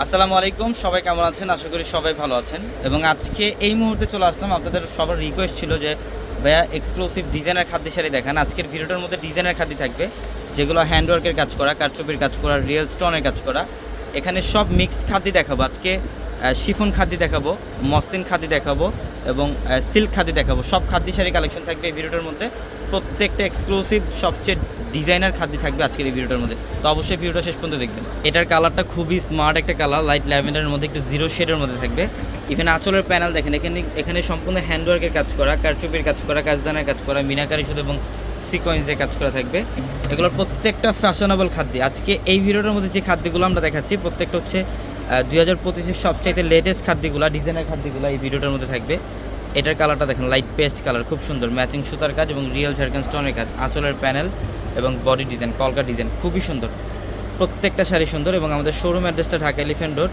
আসসালামু আলাইকুম, সবাই কেমন আছেন? আশা করি সবাই ভালো আছেন। এবং আজকে এই মুহূর্তে চলে আসলাম। আপনাদের সবার রিকোয়েস্ট ছিল যে, ভাইয়া এক্সক্লুসিভ ডিজাইনের খাদ্য শাড়ি দেখান। আজকের ভিডিওটার মধ্যে ডিজাইনের খাদ্য থাকবে, যেগুলো হ্যান্ডওয়ার্কের কাজ করা, কারচুপির কাজ করা রিয়েল স্টোনের কাজ করা। এখানে সব মিক্সড খাদ্য দেখাবো। আজকে শিফন খাদ্য দেখাবো মসলিন খাদ্য দেখাবো এবং সিল্ক খাদ্য দেখাবো। সব খাদ্য শাড়ি কালেকশন থাকবে এই ভিডিওটার মধ্যে। প্রত্যেকটা এক্সক্লুসিভ সবচেয়ে ডিজাইনার খাদ্য থাকবে আজকের এই ভিডিওটার মধ্যে। তো অবশ্যই ভিডিওটা শেষ পর্যন্ত দেখবেন। এটার কালারটা খুবই স্মার্ট একটা কালার লাইট ল্যাভেন্ডারের মধ্যে একটু জিরো শেডের মধ্যে থাকবে। এখানে আঁচলের প্যানেল দেখেন, এখানে এখানে সম্পূর্ণ হ্যান্ডওয়ার্কের কাজ করা, কারচুপির কাজ করা, কাজদানের কাজ করা, মিনাকারি শুধু এবং সিকোয়েন্সের কাজ করা থাকবে। এগুলোর প্রত্যেকটা ফ্যাশনেবল খাদ্য আজকে এই ভিডিওটার মধ্যে যে খাদ্যগুলো আমরা দেখাচ্ছি, প্রত্যেকটা হচ্ছে দুই হাজার পঁচিশের সবচাইতে লেটেস্ট খাদ্যগুলো ডিজাইনের খাদ্যগুলো এই ভিডিওটার মধ্যে থাকবে। এটার কালারটা দেখেন লাইট পেস্ট কালার খুব সুন্দর ম্যাচিং সুতার কাজ এবং রিয়েল ঝাড়খান স্টোনের কাজ, আঁচলের প্যানেল এবং বডি ডিজাইন কলকা ডিজাইন খুবই সুন্দর। প্রত্যেকটা শাড়ি সুন্দর এবং আমাদের শোরুম অ্যাড্রেসটা ঢাকা এলিফেন্ট রোড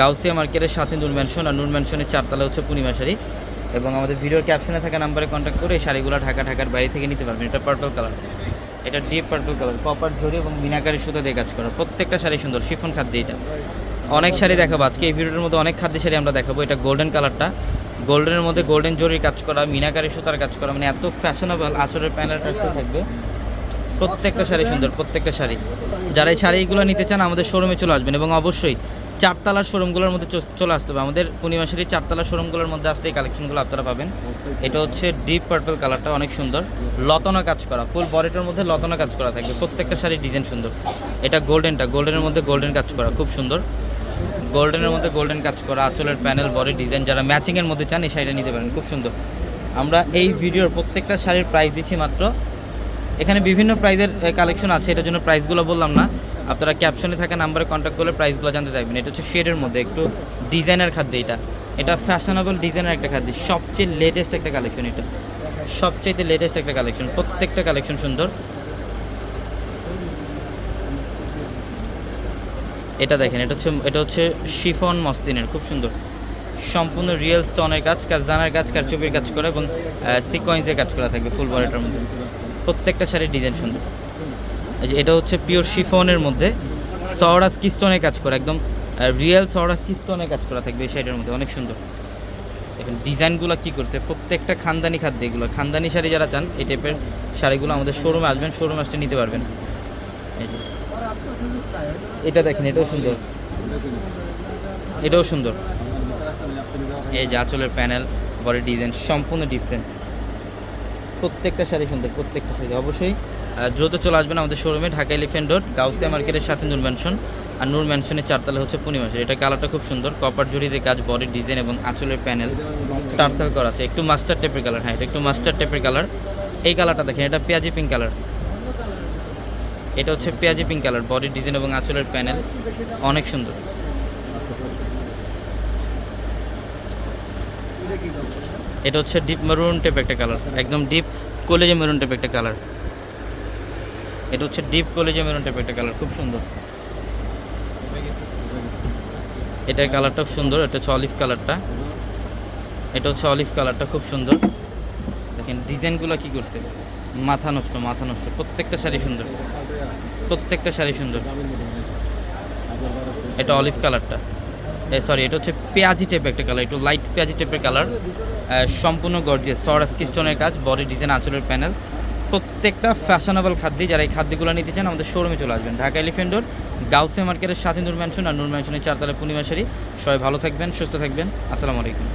গাউসিয়া মার্কেটের সাথে নূর ম্যানশন আর নূর ম্যানশনের চারতলা হচ্ছে পূর্ণিমা শাড়ি এবং আমাদের ভিডিওর ক্যাপশনে থাকা নাম্বারে কন্ট্যাক্ট করে এই শাড়িগুলো ঢাকা, ঢাকার বাইরে থেকে নিতে পারবেন। এটা পার্পল কালার এটা ডিপ পার্পল কালার কপার জড়ি এবং মিনাকারি সুতা দিয়ে কাজ করা। প্রত্যেকটা শাড়ি সুন্দর শিফন খাদ্য এটা। অনেক শাড়ি দেখাবো। আজকে এই ভিডিওর মধ্যে অনেক খাদ্য শাড়ি আমরা দেখাবো। এটা গোল্ডেন কালারটা গোল্ডেনের মধ্যে গোল্ডেন জরির কাজ করা, মিনাকারি সুতার কাজ করা মানে এত ফ্যাশনেবল আচরের প্যানেলটা থাকবে। প্রত্যেকটা শাড়ি সুন্দর, প্রত্যেকটা শাড়ি। যারা এই শাড়িগুলো নিতে চান, আমাদের শোরুমে চলে আসবেন এবং অবশ্যই চারতলার শোরুমগুলোর মধ্যে চলে আসতে হবে। আমাদের পূর্ণিমা শাড়ি চারতলার শোরুমগুলোর মধ্যে আসলে এই কালেকশনগুলো আপনারা পাবেন। এটা হচ্ছে ডিপ পার্পল কালারটা অনেক সুন্দর। লতনা কাজ করা ফুল বডিটার মধ্যে লতনা কাজ করা থাকবে। প্রত্যেকটা শাড়ির ডিজাইন সুন্দর। এটা গোল্ডেনটা গোল্ডেনের মধ্যে গোল্ডেন কাজ করা, খুব সুন্দর। গোল্ডেনের মধ্যে গোল্ডেন কাজ করা, আঁচলের প্যানেল বডি ডিজাইন যারা ম্যাচিংয়ের মধ্যে চান এই শাড়িটা নিতে পারেন। খুব সুন্দর। আমরা এই ভিডিওর প্রত্যেকটা শাড়ির প্রাইস দিচ্ছি মাত্র। এখানে বিভিন্ন প্রাইজের কালেকশন আছে, এটার জন্য প্রাইসগুলো বললাম না। আপনারা ক্যাপশনে থাকা নাম্বারে কন্ট্যাক্ট করলে প্রাইসগুলো জানতে চাইবেন এটা হচ্ছে শেডের মধ্যে, একটু ডিজাইনের খাদ্য এটা। এটা ফ্যাশনেবল ডিজাইনের একটা খাদ্য। সবচেয়ে লেটেস্ট একটা কালেকশন এটা। সবচেয়ে লেটেস্ট একটা কালেকশন প্রত্যেকটা কালেকশন সুন্দর। এটা দেখেন, এটা হচ্ছে এটা হচ্ছে শিফন মস্তিনের, খুব সুন্দর। সম্পূর্ণ রিয়েল স্টোনের কাজ কাজ দানার কাজ কাজ কারচুপির কাজ করা এবং সিকোয়েন্সের কাজ করা থাকবে ফুল বডিটার মধ্যে। প্রত্যেকটা শাড়ির ডিজাইন সুন্দর। এটা হচ্ছে পিওর শিফনের মধ্যে সরাস কিস্টোনের কাজ করা, একদম রিয়েল সরাস কিস্টোনের কাজ করা থাকবে এই শাড়ির মধ্যে, অনেক সুন্দর। দেখুন ডিজাইনগুলো কী করছে, প্রত্যেকটা খানদানি খাদ্য এগুলো, খানদানি শাড়ি যারা চান, এই টাইপের শাড়িগুলো আমাদের শোরুমে আসবেন শোরুমে আসতে নিতে পারবেন। এই এটা দেখেন, এটাও সুন্দর। এটাও সুন্দর। এই যে আঁচলের প্যানেল বডি ডিজাইন সম্পূর্ণ ডিফারেন্ট প্রত্যেকটা শাড়ি সুন্দর, প্রত্যেকটা শাড়ি। অবশ্যই দ্রুত চলে আসবেন আমাদের শোরুমে ঢাকা এলিফেন্ট রোড গাউসিয়া মার্কেটের সাথে নূর ম্যানশন আর নূর ম্যানশনের চারতলা হচ্ছে পূর্ণিমা এটা কালারটা খুব সুন্দর কপার জড়িতে কাজ বডি ডিজাইন এবং আঁচলের প্যানেল। টার্সাল করা আছে, একটু মাস্টার টেপের কালার হ্যাঁ এটা একটু মাস্টার টেপের কালার এই কালারটা দেখেন, এটা পেঁয়াজি পিঙ্ক কালার এটা হচ্ছে পেঁয়াজি পিঙ্ক কালার বডি ডিজাইন এবং আঁচলের প্যানেল অনেক সুন্দর। এটা হচ্ছে ডিপ মেরুন টাইপ একটা কালার একদম ডিপ কলেজে মেরুন টাইপ একটা কালার এটা হচ্ছে ডিপ কলেজে মেরুন টাইপ একটা কালার খুব সুন্দর। এটার কালারটা সুন্দর, এটা হচ্ছে অলিভ কালারটা এটা হচ্ছে অলিভ কালারটা খুব সুন্দর। দেখেন ডিজাইনগুলো কি করছে? মাথা নষ্ট মাথা নষ্ট, প্রত্যেকটা শাড়ি সুন্দর। প্রত্যেকটা শাড়ি সুন্দর। এটা অলিভ কালারটা সরি এটা হচ্ছে পেঁয়াজি টাইপের একটা কালার একটু লাইট পেঁয়াজি টাইপের কালার সম্পূর্ণ গর্জিয়াস সরাস কিস্টনের কাজ বডি ডিজাইন আঁচলের প্যানেল প্রত্যেকটা ফ্যাশনেবল খাদ্য যারা এই খাদ্যগুলো নিতে চান, আমাদের শোরুমে চলে আসবেন। ঢাকা এলিফেন্ট রোড গাউসে মার্কেটের সাথে নূর ম্যানশন আর নূর ম্যানশনের চারতলা পূর্ণিমা শাড়ি। সবাই ভালো থাকবেন, সুস্থ থাকবেন। আসসালামু আলাইকুম।